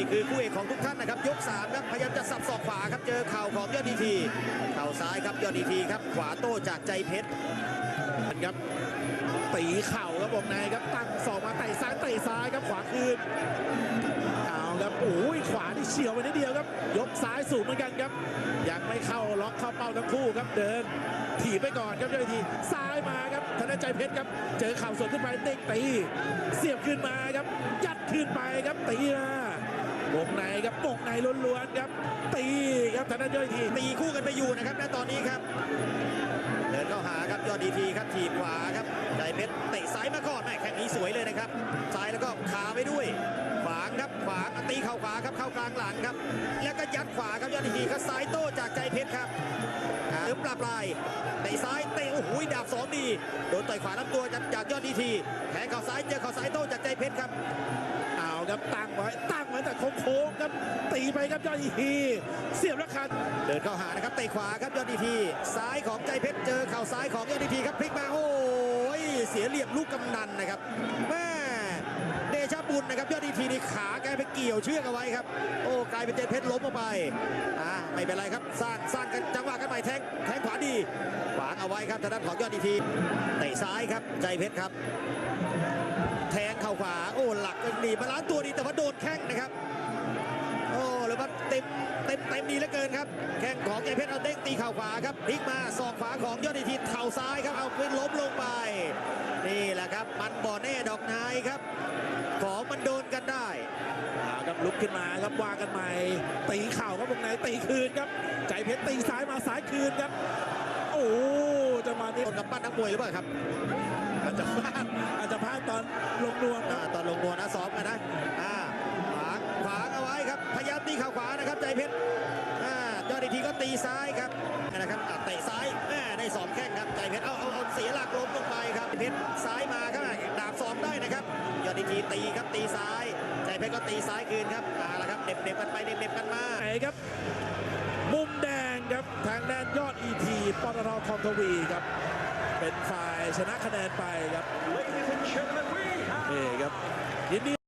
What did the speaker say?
นี่คือคู่เอกของทุกท่านนะครับ ยกสามครับพยายามจะสับศอกขวาครับเจอเข่าของยอดดีทีเข่าซ้ายครับยอดดีทีครับขวาโต้จากใจเพชรครับตีเข่าครับวงในครับตั้งสองมาเตะซ้ายเตะซ้ายครับขวาคืนเอาครับโอ้ยขวาที่เฉียวไปนิดเดียวครับ ยกซ้ายสูงเหมือนกันครับยังไม่เข้าล็อกเข้าเป้าทั้งคู่ครับเดินถีบไปก่อนครับเจ้าหน้าที่ซ้ายมาครับธนใจเพชรครับ เจอเข่าสวนขึ้นไปเด้งตีเสียบขึ้นมาครับยัดขึ้นไปครับตีมา วงในครับวงในล้วนๆครับ ตีครับธนใจทีตีคู่กันไปอยู่นะครับณตอนนี้ครับ เดินเข้าหาครับยอดดีทีครับถีบขวาครับใจเพชรเตะซ้ายมาก่อนแม่แข่งนี้สวยเลยนะครับซ้ายแล้วก็ขาไปด้วย ขวางครับขวางตีเข่าขวาครับเข้ากลางหลังครับ แล้วก็ยัดขวาครับยอดดีทีครับซ้ายโต้จากใจเพชรครับเติมปลาปลายเตะซ้ายเตะโอ้โหดาบสองดีโดนต่อยขวาลำตัวจากยอดดีทีแทงเข่าซ้ายเจอเข่าซ้ายโต้จากใจเพชรครับ ครับตั้งไว้ตั้งไว้แต่โค้งๆครับตีไปครับยอดอีทีเสียบราคาเดินเข้าหานะครับเตะขวาครับยอดดีทีซ้ายของใจเพชรเจอเข่าซ้ายของยอดดีทีครับพลิกมาโอ้ยเสียเหลี่ยมลูกกำนันนะครับแม่เดชบุญนะครับยอดดีทีนี่ขาแกไปเกี่ยวเชือกเอาไว้ครับโอ้กลายเป็นใจเพชรล้มลงไปอ่าไม่เป็นไรครับสร้างสร้างกันจังหวะกันใหม่แทงแทงขวาดีขวางเอาไว้ครับทางด้านของยอดดีทีเตะซ้ายครับใจเพชรครับ แทงเข่าขวาโอ้หลักหนีบมาล้านตัวดีแต่ว่าโดนแข้งนะครับโอ้แล้วมันเต็มเต็มเต็มดีเหลือเกินครับแข้งของเอเพชรเอาเด้งตีเข่าขวาครับพลิกมาศอกขวาของยอดดีทีเข่าซ้ายครับเอาเป็นล้มลงไป นี่แหละครับ มันบ่อแน่ดอกนายครับ ของมันโดนกันได้เอาครับลุกขึ้นมาครับว่ากันใหม่ตีเข่าครับวงในตีคืนครับ ใจเพชรตีซ้ายมาซ้ายคืนครับ โอ้จังหวะนี้โดนกับปั้นนักมวยหรือเปล่าครับ อาจจะพลาดอาจจะพลาดตอนลงนวมคอ่ารับตอนลงนวลนะซ้อมกันนะอ่าขวางขวางเอาไว้ครับ พยายามตีเข่าขวานะครับ ใจเพชรอ่ายอดดีทีก็ตีซ้ายครับนะครับอะเตะซ้ายแม่ได้สองแข้งครับใจเพชรเอาเอาเอาเสียหลักล้มลงไปครับใจเพชรซ้ายมาครับดาบสองได้นะครับยอดดีทีตีครับตีซ้าย ใจเพชรก็ตีซ้ายคืนครับเอาละครับเด็บๆกันไปเด็บๆกันมาไหนครับ มุมแดงครับทางแดนยอดอีทีปตททองทวีครับ เป็นฝ่ายชนะคะแนนไปครับนี่ครับยินดี